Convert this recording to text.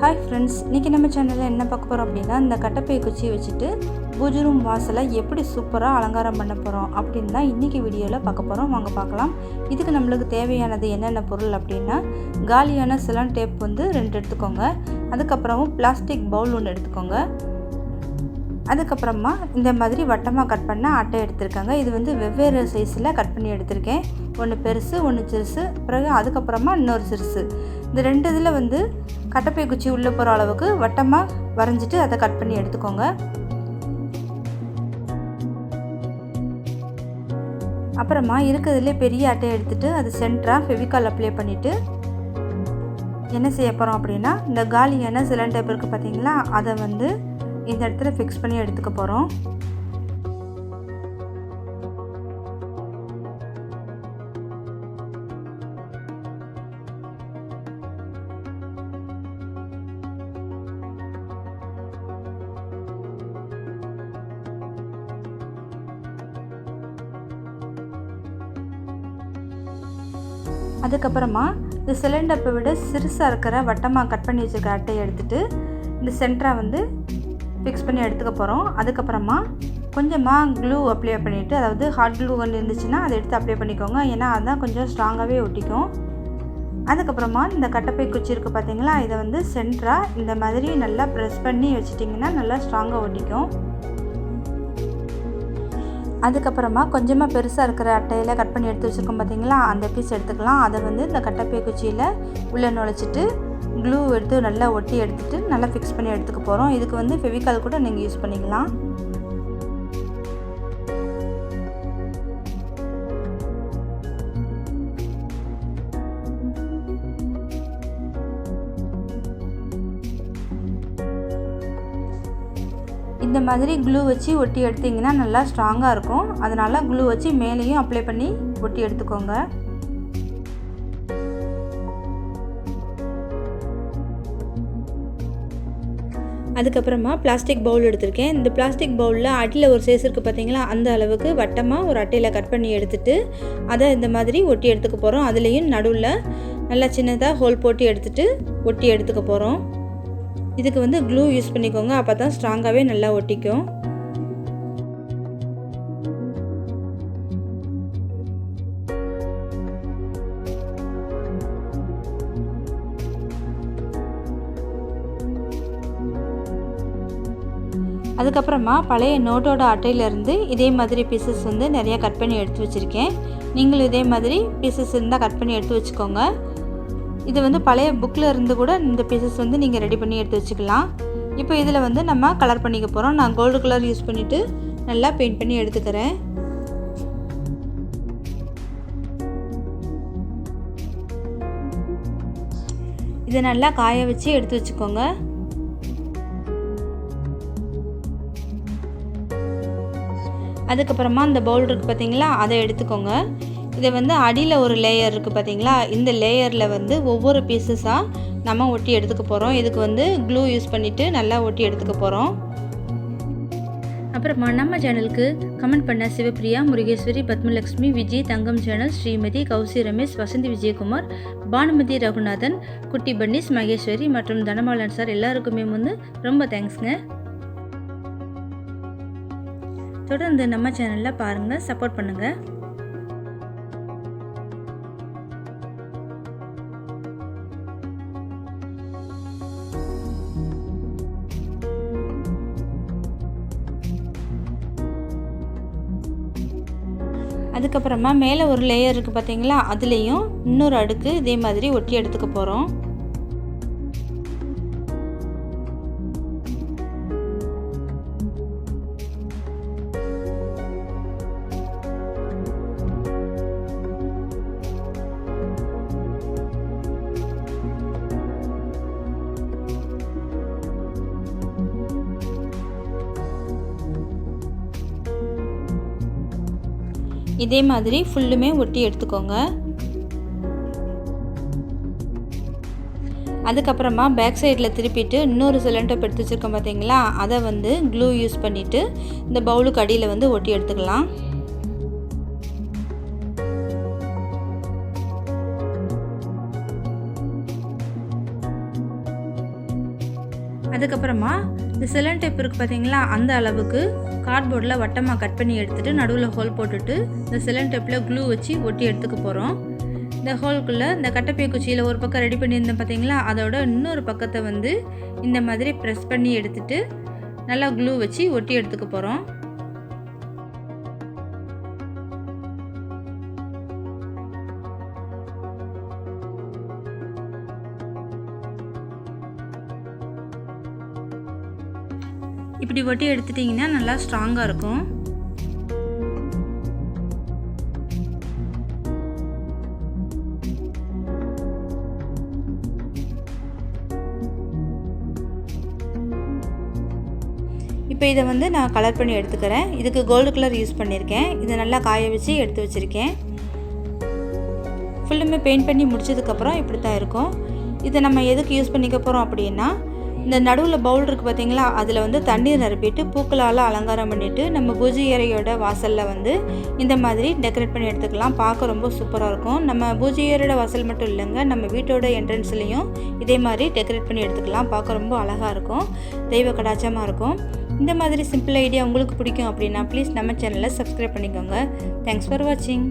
Hi friends இன்றைக்கி நம்ம சேனலில் என்ன பார்க்க போகிறோம் அப்படின்னா இந்த கட்டப்பை குச்சி வச்சுட்டு பூஜை ரூம் வாசலை எப்படி சூப்பராக அலங்காரம் பண்ண போகிறோம் அப்படின்னு தான் இன்றைக்கி வீடியோவில் பார்க்க போகிறோம் வாங்க பார்க்கலாம். இதுக்கு நம்மளுக்கு தேவையானது என்னென்ன பொருள் அப்படின்னா காலியான சிலன் டேப் வந்து ரெண்டு எடுத்துக்கோங்க. அதுக்கப்புறமும் பிளாஸ்டிக் பவுல் ஒன்று எடுத்துக்கோங்க. அதுக்கப்புறமா இந்த மாதிரி வட்டமாக கட் பண்ண அட்டை எடுத்திருக்காங்க. இது வந்து வெவ்வேறு சைஸில் கட் பண்ணி எடுத்திருக்கேன். ஒன்று பெருசு ஒன்று சிறுசு பிறகு அதுக்கப்புறமா இன்னொரு சிறுசு. இந்த ரெண்டு இதில் வந்து கட்டப்பை குச்சி உள்ளே போகிற அளவுக்கு வட்டமாக வரைஞ்சிட்டு அதை கட் பண்ணி எடுத்துக்கோங்க. அப்புறமா இருக்கிறதுலே பெரிய அட்டையை எடுத்துகிட்டு அது சென்டராக ஃபெவிகால் அப்ளை பண்ணிவிட்டு என்ன செய்ய போகிறோம் அப்படின்னா இந்த காலியான சிலிண்டர் இருக்குது பார்த்தீங்களா அதை வந்து இந்த இடத்துல ஃபிக்ஸ் பண்ணி எடுத்துக்க போகிறோம் அதுக்கப்புறமா இந்த சிலிண்டப்பை விட சிறுசாக இருக்கிற வட்டமாக கட் பண்ணி வச்சுருக்க அட்டையை எடுத்துகிட்டு இந்த சென்டராக வந்து ஃபிக்ஸ் பண்ணி எடுத்துக்க போகிறோம் அதுக்கப்புறமா கொஞ்சமாக க்ளூ அப்ளை பண்ணிவிட்டு அதாவது ஹாட் க்ளூ ஒன்று இருந்துச்சுன்னா அதை எடுத்து அப்ளை பண்ணிக்கோங்க. ஏன்னா அதுதான் கொஞ்சம் ஸ்ட்ராங்காகவே ஒட்டிக்கும். அதுக்கப்புறமா இந்த கட்டப்பை குச்சி இருக்குது பார்த்தீங்களா இதை வந்து சென்டராக இந்த மாதிரி நல்லா ப்ரெஸ் பண்ணி வச்சிட்டிங்கன்னா நல்லா ஸ்ட்ராங்காக ஒட்டிக்கும். அதுக்கப்புறமா கொஞ்சமாக பெருசாக இருக்கிற அட்டையில் கட் பண்ணி எடுத்து வச்சுருக்கோம் பார்த்தீங்களா அந்த பீஸ் எடுத்துக்கலாம். அதை வந்து இந்த கட்டப்பை குச்சியில் உள்ளே நுழைச்சிட்டு க்ளூ எடுத்து நல்லா ஒட்டி எடுத்துகிட்டு நல்லா ஃபிக்ஸ் பண்ணி எடுத்துக்க போகிறோம் இதுக்கு வந்து ஃபெவிகால் கூட நீங்கள் யூஸ் பண்ணிக்கலாம். இந்த மாதிரி க்ளூ வச்சு ஒட்டி எடுத்திங்கன்னா நல்லா ஸ்ட்ராங்காக இருக்கும். அதனால் க்ளூ வச்சு மேலேயும் அப்ளை பண்ணி ஒட்டி எடுத்துக்கோங்க. அதுக்கப்புறமா பிளாஸ்டிக் பவுல் எடுத்திருக்கேன். இந்த பிளாஸ்டிக் பவுலில் அடியில் ஒரு சைஸ் இருக்குது பார்த்தீங்களா அந்த அளவுக்கு வட்டமாக ஒரு அட்டையில் கட் பண்ணி எடுத்துட்டு அதை இந்த மாதிரி ஒட்டி எடுத்துக்க போகிறோம் அதுலேயும் நடுவில் நல்லா சின்னதாக ஹோல் போட்டு எடுத்துகிட்டு ஒட்டி எடுத்துக்க போகிறோம் இதுக்கு வந்து க்ளூ யூஸ் பண்ணிக்கோங்க. அப்போ தான் ஸ்ட்ராங்காகவே நல்லா ஒட்டிக்கும். அதுக்கப்புறமா பழைய நோட்டோட அட்டையிலேருந்து இதே மாதிரி பீசஸ் வந்து நிறையா கட் பண்ணி எடுத்து வச்சுருக்கேன். நீங்களும் இதே மாதிரி பீசஸ் இருந்தால் கட் பண்ணி எடுத்து வச்சுக்கோங்க. இது வந்து பழைய புக்கில் இருந்து கூட இந்த பீசஸ் வந்து நீங்கள் ரெடி பண்ணி எடுத்து வச்சுக்கலாம். இப்போ இதில் வந்து நம்ம கலர் பண்ணிக்க போகிறோம் நான் கோல்டு கலர் யூஸ் பண்ணிவிட்டு நல்லா பெயிண்ட் பண்ணி எடுத்துக்கிறேன். இதை நல்லா காய வச்சு எடுத்து வச்சுக்கோங்க. அதுக்கப்புறமா அந்த பவுல் இருக்குது பார்த்தீங்களா அதை எடுத்துக்கோங்க. இதை வந்து அடியில் ஒரு லேயர் இருக்குது பார்த்தீங்களா இந்த லேயரில் வந்து ஒவ்வொரு பீசஸாக நம்ம ஒட்டி எடுத்துக்க போகிறோம் இதுக்கு வந்து க்ளூ யூஸ் பண்ணிவிட்டு நல்லா ஒட்டி எடுத்துக்க போகிறோம் அப்புறமா நம்ம சேனலுக்கு கமெண்ட் பண்ண சிவப்பிரியா முருகேஸ்வரி பத்மலக்ஷ்மி விஜய் தங்கம் சேனல் ஸ்ரீமதி கௌசி ரமேஷ் வசந்தி விஜயகுமார் பானுமதி ரகுநாதன் குட்டி பன்னீஸ் மகேஸ்வரி மற்றும் தனமாலன் சார் எல்லாருக்குமே வந்து ரொம்ப தேங்க்ஸ்ங்க தொடர்ந்து நம்ம சேனலில் பாருங்கள் சப்போர்ட் பண்ணுங்கள் அதுக்கப்புறமா மேலே ஒரு லேயர் இருக்குது பார்த்தீங்களா அதுலேயும் இன்னொரு அடுக்கு இதே மாதிரி ஒட்டி எடுத்துக்க போகிறோம் இதே மாதிரி ஃபுல்லுமே ஒட்டி எடுத்துக்கோங்க. அதுக்கப்புறமா பேக் சைடில் திருப்பிட்டு இன்னொரு சிலிண்டர் எடுத்து வச்சுருக்கோம் பார்த்தீங்களா அதை வந்து க்ளூ யூஸ் பண்ணிவிட்டு இந்த பவுலுக்கு அடியில் வந்து ஒட்டி எடுத்துக்கலாம். அதுக்கப்புறமா இந்த சிலன் டேப் இருக்குது பார்த்தீங்களா அந்த அளவுக்கு கார்ட்போர்டில் வட்டமாக கட் பண்ணி எடுத்துகிட்டு நடுவில் ஹோல் போட்டுட்டு இந்த சிலன் டேப்பில் க்ளூ வச்சு ஒட்டி எடுத்துக்க போகிறோம் இந்த ஹோல்குள்ளே இந்த கட்டப்பை குச்சியில் ஒரு பக்கம் ரெடி பண்ணியிருந்தேன் பார்த்தீங்களா அதோட இன்னொரு பக்கத்தை வந்து இந்த மாதிரி ப்ரெஸ் பண்ணி எடுத்துகிட்டு நல்லா க்ளூ வச்சு ஒட்டி எடுத்துக்க போகிறோம் இப்படி ஒட்டி எடுத்துட்டிங்கன்னா நல்லா ஸ்ட்ராங்காக இருக்கும். இப்போ இதை வந்து நான் கலர் பண்ணி எடுத்துக்கிறேன். இதுக்கு கோல்டு கலர் யூஸ் பண்ணியிருக்கேன் இதை நல்லா காய வச்சு எடுத்து வச்சுருக்கேன். ஃபுல்லுமே பெயிண்ட் பண்ணி முடிச்சதுக்கப்புறம் இப்படி தான் இருக்கும். இதை நம்ம எதுக்கு யூஸ் பண்ணிக்க போகிறோம் அப்படின்னா இந்த நடுவில் பவுல் இருக்குது பார்த்தீங்களா அதில் வந்து தண்ணீர் நிரப்பிட்டு பூக்களால் அலங்காரம் பண்ணிவிட்டு நம்ம பூஜை அறையோட வாசலில் வந்து இந்த மாதிரி டெக்கரேட் பண்ணி எடுத்துக்கலாம். பார்க்க ரொம்ப சூப்பராக இருக்கும். நம்ம பூஜை அறையோட வாசல் மட்டும் இல்லைங்க நம்ம வீட்டோட என்ட்ரன்ஸ்லேயும் இதே மாதிரி டெக்கரேட் பண்ணி எடுத்துக்கலாம். பார்க்க ரொம்ப அழகாக இருக்கும். தெய்வ கடாச்சமாக இருக்கும். இந்த மாதிரி சிம்பிள் ஐடியா உங்களுக்கு பிடிக்கும் அப்படின்னா ப்ளீஸ் நம்ம சேனலை சப்ஸ்கிரைப் பண்ணிக்கோங்க. தேங்க்ஸ் ஃபார் வாட்சிங்